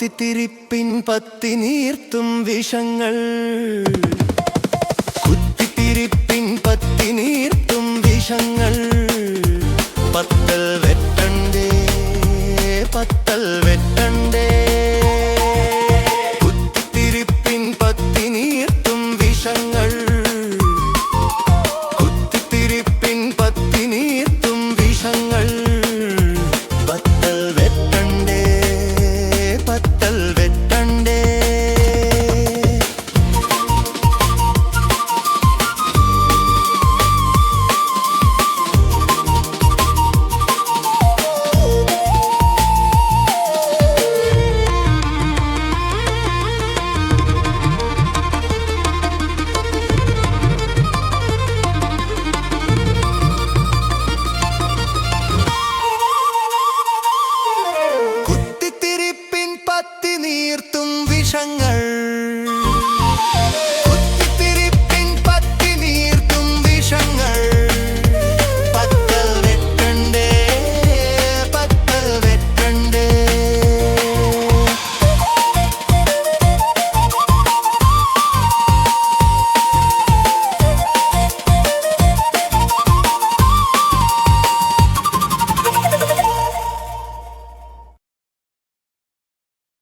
കൊത്തിത്തിരിപ്പിൻ പത്തി നീർത്തും വിഷങ്ങൾ. കുത്തിത്തിരിപ്പിൻ പത്തി നീർത്തും വിഷങ്ങൾ. പത്തൽ വെട്ടണ്ടേ പത്തൽ വെട്ട നീർത്തും വിഷങ്ങൾ.